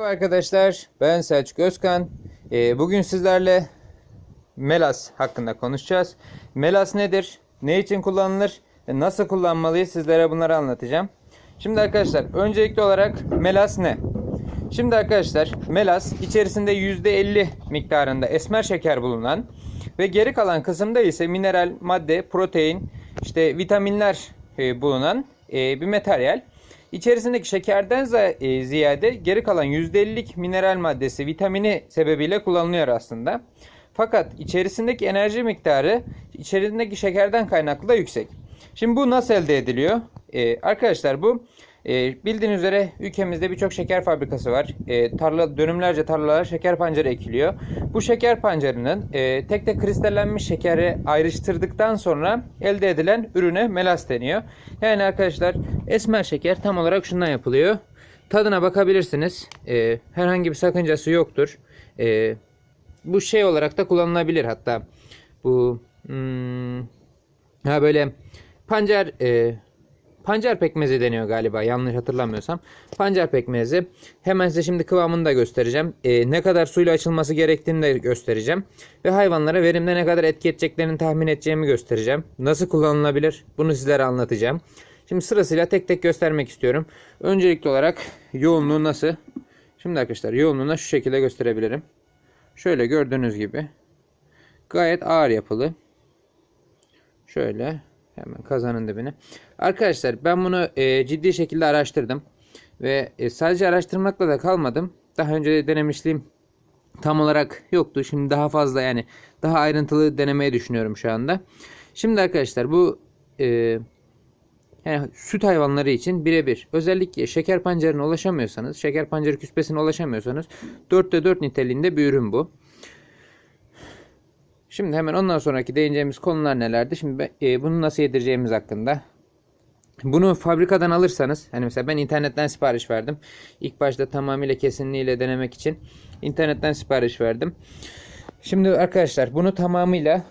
Merhaba arkadaşlar, ben Selçuk Özkan. Ee, bugün sizlerle Melas hakkında konuşacağız. Melas nedir? Ne için kullanılır? Nasıl kullanmalıyız? Sizlere bunları anlatacağım. Şimdi arkadaşlar, öncelikli olarak Melas ne? Şimdi arkadaşlar, Melas içerisinde %50 miktarında esmer şeker bulunan ve geri kalan kısımda ise mineral, madde, protein, işte vitaminler e, bulunan e, bir materyal. İçerisindeki şekerden e, ziyade geri kalan %50'lik mineral maddesi, vitamini sebebiyle kullanılıyor aslında. Fakat içerisindeki enerji miktarı içerisindeki şekerden kaynaklı da yüksek. Şimdi bu nasıl elde ediliyor? E, arkadaşlar bu e, bildiğiniz üzere ülkemizde birçok şeker fabrikası var. E, tarla dönümlerce tarlalara şeker pancarı ekiliyor. Bu şeker pancarının e, tek tek kristallenmiş şekeri ayrıştırdıktan sonra elde edilen ürüne melas deniyor. Yani arkadaşlar esmer şeker tam olarak şundan yapılıyor. Tadına bakabilirsiniz. E, herhangi bir sakıncası yoktur. E, bu şey olarak da kullanılabilir hatta. Bu hmm, ha böyle pancar e, pancar pekmezi deniyor galiba yanlış hatırlamıyorsam. Pancar pekmezi. Hemen size şimdi kıvamını da göstereceğim. E, ne kadar suyla açılması gerektiğini de göstereceğim. Ve hayvanlara verimde ne kadar etki edeceklerini tahmin edeceğimi göstereceğim. Nasıl kullanılabilir bunu sizlere anlatacağım. Şimdi sırasıyla tek tek göstermek istiyorum. Öncelikli olarak yoğunluğu nasıl? Şimdi arkadaşlar yoğunluğunu şu şekilde gösterebilirim. Şöyle gördüğünüz gibi gayet ağır yapılı. Şöyle hemen kazanın dibine. Arkadaşlar ben bunu e, ciddi şekilde araştırdım. Ve e, sadece araştırmakla da kalmadım. Daha önce de denemişliğim tam olarak yoktu. Şimdi daha fazla yani daha ayrıntılı denemeyi düşünüyorum şu anda. Şimdi arkadaşlar bu e, yani süt hayvanları için birebir. Özellikle şeker pancarına ulaşamıyorsanız, şeker pancarı küspesine ulaşamıyorsanız 4'te 4 niteliğinde bir ürün bu. Şimdi hemen ondan sonraki değineceğimiz konular nelerdi? Şimdi e, bunu nasıl yedireceğimiz hakkında. Bunu fabrikadan alırsanız, hani mesela ben internetten sipariş verdim. İlk başta tamamıyla kesinliğiyle denemek için internetten sipariş verdim. Şimdi arkadaşlar bunu tamamıyla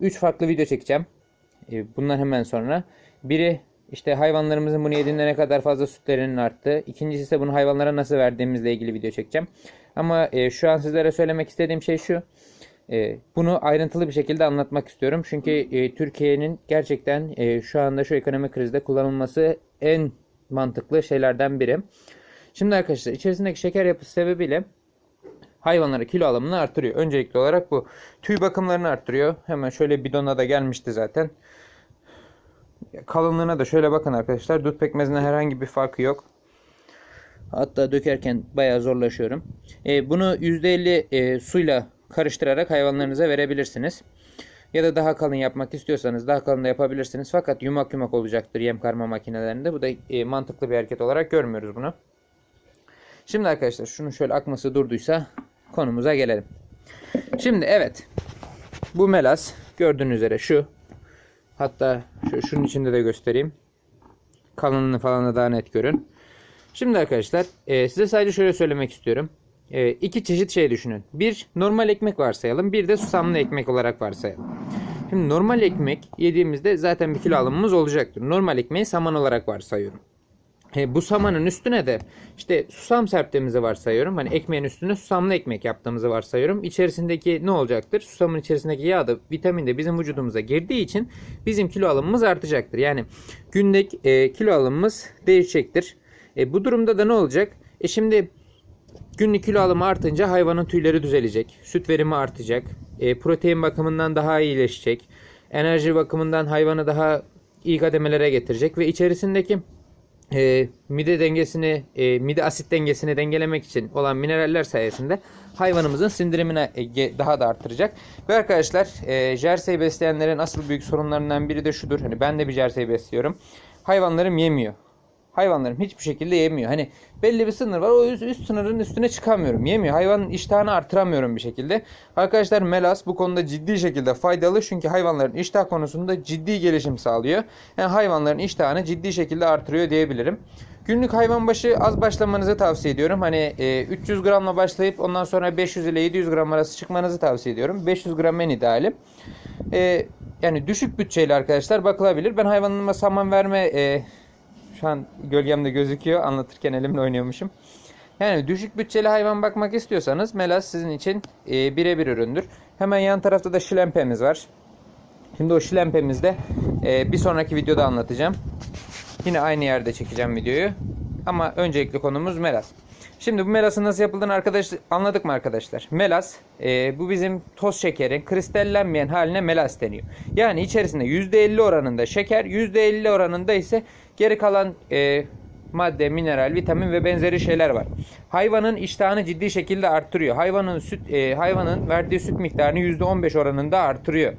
3 farklı video çekeceğim. E, bundan hemen sonra. Biri işte hayvanlarımızın bunu yediğinde ne kadar fazla sütlerinin arttığı. İkincisi ise bunu hayvanlara nasıl verdiğimizle ilgili video çekeceğim. Ama e, şu an sizlere söylemek istediğim şey şu. E, bunu ayrıntılı bir şekilde anlatmak istiyorum. Çünkü e, Türkiye'nin gerçekten e, şu anda şu ekonomik krizde kullanılması en mantıklı şeylerden biri. Şimdi arkadaşlar içerisindeki şeker yapısı sebebiyle hayvanlara kilo alımını artırıyor. Öncelikli olarak bu tüy bakımlarını artırıyor. Hemen şöyle bidona da gelmişti zaten. Kalınlığına da şöyle bakın arkadaşlar. Dut pekmezinden herhangi bir farkı yok. Hatta dökerken bayağı zorlaşıyorum. E, bunu %50 e, suyla karıştırarak hayvanlarınıza verebilirsiniz. Ya da daha kalın yapmak istiyorsanız daha kalın da yapabilirsiniz. Fakat yumak yumak olacaktır yem karma makinelerinde. Bu da e, mantıklı bir hareket olarak görmüyoruz bunu. Şimdi arkadaşlar şunu şöyle akması durduysa konumuza gelelim. Şimdi evet. Bu melas gördüğünüz üzere şu. Hatta şu, şunun içinde de göstereyim. Kalınlığını falan da daha net görün. Şimdi arkadaşlar e, size sadece şöyle söylemek istiyorum. E, iki çeşit şey düşünün. Bir normal ekmek varsayalım. Bir de susamlı ekmek olarak varsayalım. Şimdi normal ekmek yediğimizde zaten bir kilo alımımız olacaktır. Normal ekmeği saman olarak varsayıyorum. E, bu samanın üstüne de işte susam serptiğimizi varsayıyorum. Hani ekmeğin üstüne susamlı ekmek yaptığımızı varsayıyorum. İçerisindeki ne olacaktır? Susamın içerisindeki yağ da vitamin de bizim vücudumuza girdiği için bizim kilo alımımız artacaktır. Yani günlük e, kilo alımımız değişecektir. E, bu durumda da ne olacak? E şimdi günlük kilo alımı artınca hayvanın tüyleri düzelecek. Süt verimi artacak. E, protein bakımından daha iyileşecek. Enerji bakımından hayvanı daha iyi kademelere getirecek ve içerisindeki e, mide dengesini, e, mide asit dengesini dengelemek için olan mineraller sayesinde hayvanımızın sindirimini e, daha da artıracak. Ve arkadaşlar e, jersey besleyenlerin asıl büyük sorunlarından biri de şudur. Hani ben de bir jersey besliyorum. Hayvanlarım yemiyor. Hayvanlarım hiçbir şekilde yemiyor. Hani belli bir sınır var. O üst, üst sınırın üstüne çıkamıyorum. Yemiyor. Hayvanın iştahını artıramıyorum bir şekilde. Arkadaşlar melas bu konuda ciddi şekilde faydalı. Çünkü hayvanların iştah konusunda ciddi gelişim sağlıyor. Yani hayvanların iştahını ciddi şekilde artırıyor diyebilirim. Günlük hayvan başı az başlamanızı tavsiye ediyorum. Hani e, 300 gramla başlayıp ondan sonra 500 ile 700 gram arası çıkmanızı tavsiye ediyorum. 500 gram en ideali. E, yani düşük bütçeyle arkadaşlar bakılabilir. Ben hayvanıma saman verme e, şu an gölgemde gözüküyor. Anlatırken elimle oynuyormuşum. Yani düşük bütçeli hayvan bakmak istiyorsanız Melas sizin için e, birebir üründür. Hemen yan tarafta da şilempemiz var. Şimdi o şilempemizde e, bir sonraki videoda anlatacağım. Yine aynı yerde çekeceğim videoyu. Ama öncelikli konumuz Melas. Şimdi bu Melas'ın nasıl yapıldığını arkadaş anladık mı arkadaşlar? Melas e, bu bizim toz şekerin kristallenmeyen haline Melas deniyor. Yani içerisinde %50 oranında şeker, %50 oranında ise geri kalan e, madde, mineral, vitamin ve benzeri şeyler var. Hayvanın iştahını ciddi şekilde arttırıyor. Hayvanın süt e, hayvanın verdiği süt miktarını %15 oranında artırıyor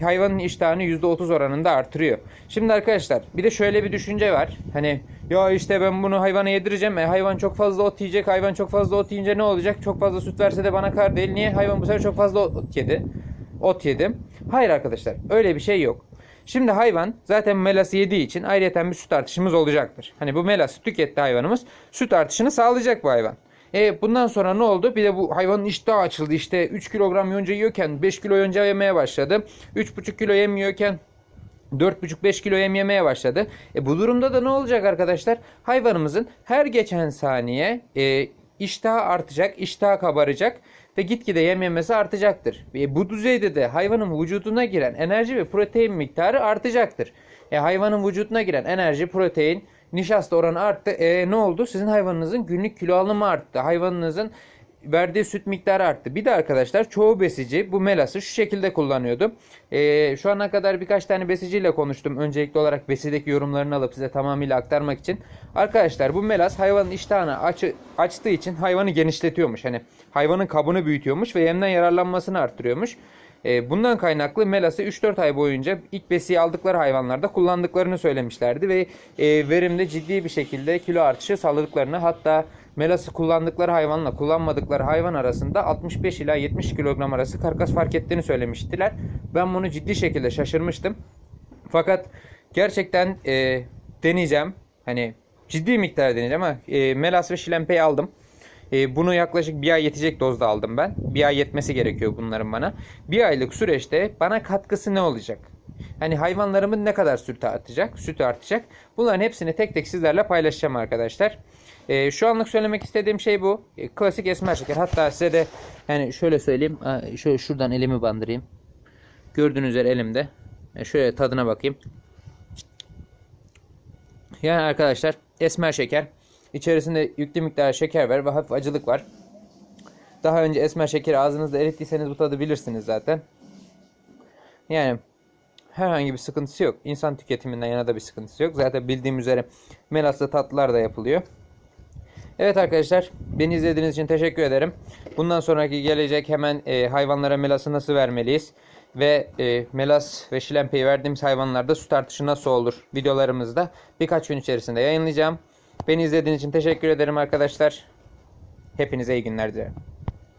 hayvanın iştahını %30 oranında artırıyor. Şimdi arkadaşlar bir de şöyle bir düşünce var. Hani ya işte ben bunu hayvana yedireceğim. E, hayvan çok fazla ot yiyecek. Hayvan çok fazla ot yiyince ne olacak? Çok fazla süt verse de bana kar değil. Niye? Hayvan bu sefer çok fazla ot yedi. Ot yedim. Hayır arkadaşlar öyle bir şey yok. Şimdi hayvan zaten melası yediği için ayrıyeten bir süt artışımız olacaktır. Hani bu melası tüketti hayvanımız. Süt artışını sağlayacak bu hayvan. E bundan sonra ne oldu? Bir de bu hayvanın iştahı açıldı. İşte 3 kilogram yonca yiyorken 5 kilo yonca yemeye başladı. 3,5 kilo yemiyorken 4,5-5 kilo yem yemeye başladı. E bu durumda da ne olacak arkadaşlar? Hayvanımızın her geçen saniye e, iştahı artacak, iştahı kabaracak ve gitgide yem yemesi artacaktır. E, bu düzeyde de hayvanın vücuduna giren enerji ve protein miktarı artacaktır. E, hayvanın vücuduna giren enerji, protein, nişasta oranı arttı. E, ne oldu? Sizin hayvanınızın günlük kilo alımı arttı. Hayvanınızın verdiği süt miktarı arttı. Bir de arkadaşlar çoğu besici bu melası şu şekilde kullanıyordu. Ee, şu ana kadar birkaç tane besiciyle konuştum. Öncelikli olarak besideki yorumlarını alıp size tamamıyla aktarmak için. Arkadaşlar bu melas hayvanın iştahını açı, açtığı için hayvanı genişletiyormuş. Hani hayvanın kabını büyütüyormuş ve yemden yararlanmasını arttırıyormuş. Ee, bundan kaynaklı melası 3-4 ay boyunca ilk besiyi aldıkları hayvanlarda kullandıklarını söylemişlerdi ve e, verimde ciddi bir şekilde kilo artışı sağladıklarını hatta melası kullandıkları hayvanla kullanmadıkları hayvan arasında 65 ila 70 kilogram arası karkas fark ettiğini söylemiştiler. Ben bunu ciddi şekilde şaşırmıştım. Fakat gerçekten e, deneyeceğim. Hani ciddi miktar deneyeceğim ama e, melas ve şilempeyi aldım. E, bunu yaklaşık bir ay yetecek dozda aldım ben. Bir ay yetmesi gerekiyor bunların bana. Bir aylık süreçte bana katkısı ne olacak? Hani hayvanlarımın ne kadar süt artacak? Süt artacak. Bunların hepsini tek tek sizlerle paylaşacağım arkadaşlar. E, şu anlık söylemek istediğim şey bu. E, klasik esmer şeker. Hatta size de yani şöyle söyleyeyim. Aa, Şöyle şuradan elimi bandırayım. Gördüğünüz üzere elimde. E, şöyle tadına bakayım. Yani arkadaşlar esmer şeker. İçerisinde yüklü miktar şeker var ve hafif acılık var. Daha önce esmer şekeri ağzınızda erittiyseniz bu tadı bilirsiniz zaten. Yani herhangi bir sıkıntısı yok. İnsan tüketiminden yana da bir sıkıntısı yok. Zaten bildiğim üzere melaslı tatlılar da yapılıyor. Evet arkadaşlar beni izlediğiniz için teşekkür ederim. Bundan sonraki gelecek hemen e, hayvanlara melası nasıl vermeliyiz? Ve e, melas ve şilempeyi verdiğimiz hayvanlarda süt artışı nasıl olur videolarımızda birkaç gün içerisinde yayınlayacağım. Beni izlediğiniz için teşekkür ederim arkadaşlar. Hepinize iyi günler dilerim.